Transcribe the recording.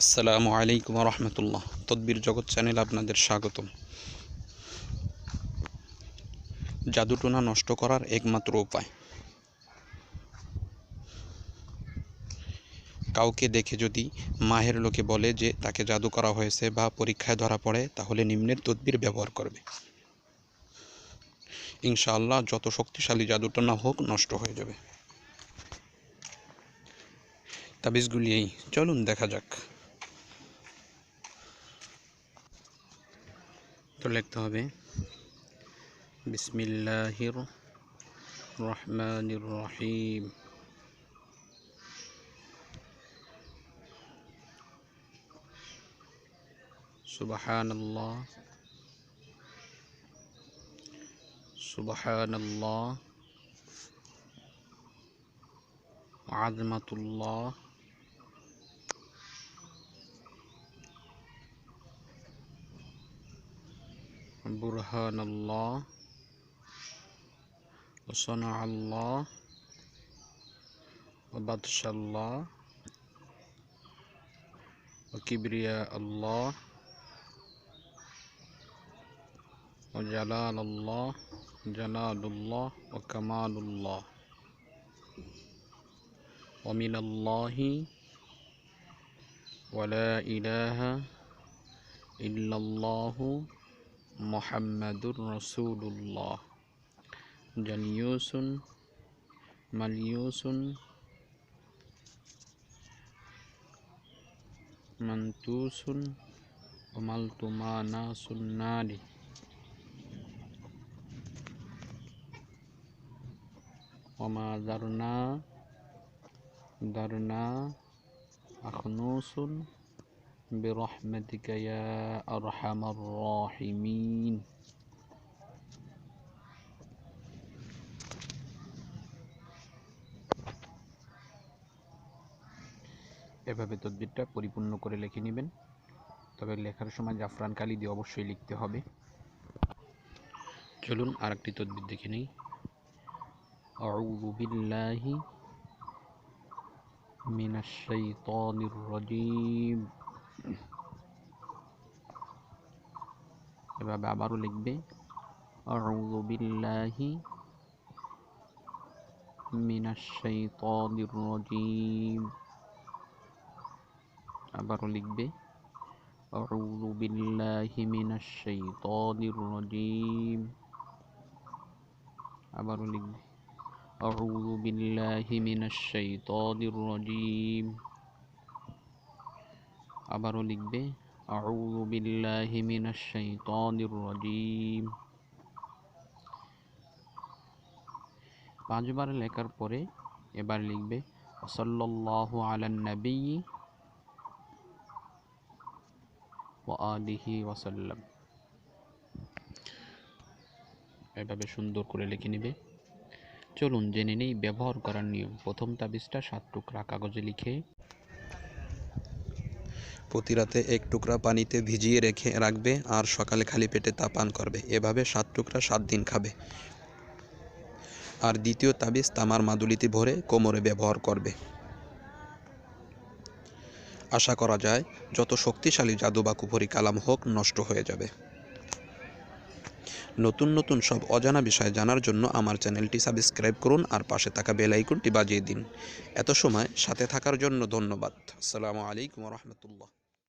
আসসালামু আলাইকুম রহমতুল্লাহ তদ্বির জগৎ চ্যানেল আপনাদের স্বাগতম। জাদুটোনা নষ্ট করার একমাত্র উপায়। কাউকে দেখে যদি মাহের লোকে বলে যে তাকে জাদু করা হয়েছে বা পরীক্ষায় ধরা পড়ে, তাহলে নিম্নের তদ্বির ব্যবহার করবে। ইনশাআল্লাহ যত শক্তিশালী জাদুটোনা হোক, নষ্ট হয়ে যাবে। তাবিজগুলি এই, চলুন দেখা যাক। তো লিখতে হবে বিসমিল্লাহির রহমানির রহিম সুবহানাল্লাহ সুবহানাল্লাহ Azmatullah برهان الله وصنع الله وبطش الله وكبرياء الله وجلال الله جلال الله وكمال الله ومن الله ولا إله إلا الله Muhammadur Rasulullah. Jaliusun Maliusun Mantusun Umaltumana Sunnadi Wama Darna Darna Akhnusun برحمتك يا أرحم الراحمين এভাবে তদবিরটা পরিপূর্ণ করে লিখে নেবেন তবে লেখার সময় জাফরান কালি দিয়ে অবশ্যই লিখতে হবে চলুন আর একটি তদবির দেখে নিই أعوذ بالله من الشيطان الرجيم এভাবে আবারও লিখবে أعوذ بالله من الشيطان الرجيم আবারও লিখবে أعوذ بالله من الشيطان الرجيم আবারও লিখবে أعوذ بالله من الشيطان الرجيم আবারও লিখবে পাঁচবার লেখার পরে এবার লিখবে সাল্লাল্লাহু আলী নবী আলিহি ওয়াসাল্লাম। এভাবে সুন্দর করে লিখে নেবে। চলুন জেনে নেই, ব্যবহার করার নিয়ম। প্রথম তাবিজটা সাত টুকরা কাগজে লিখে প্রতি রাতে এক টুকরা পানিতে ভিজিয়ে রেখে রাখবে আর সকালে খালি পেটে তা পান করবে। এভাবে সাত টুকরা সাত দিন খাবে। আর দ্বিতীয় তাবিজ তামার মাদুলিতে ভরে কোমরে ব্যবহার করবে। আশা করা যায়, যত শক্তিশালী জাদু বা কুফরি কালাম হোক, নষ্ট হয়ে যাবে। নতুন নতুন সব অজানা বিষয় জানার জন্য আমার চ্যানেলটি সাবস্ক্রাইব করুন আর পাশে থাকা বেল আইকনটি বাজিয়ে দিন। এত সময় সাথে থাকার জন্য ধন্যবাদ। আসসালামু আলাইকুম রহমতুল্লাহ।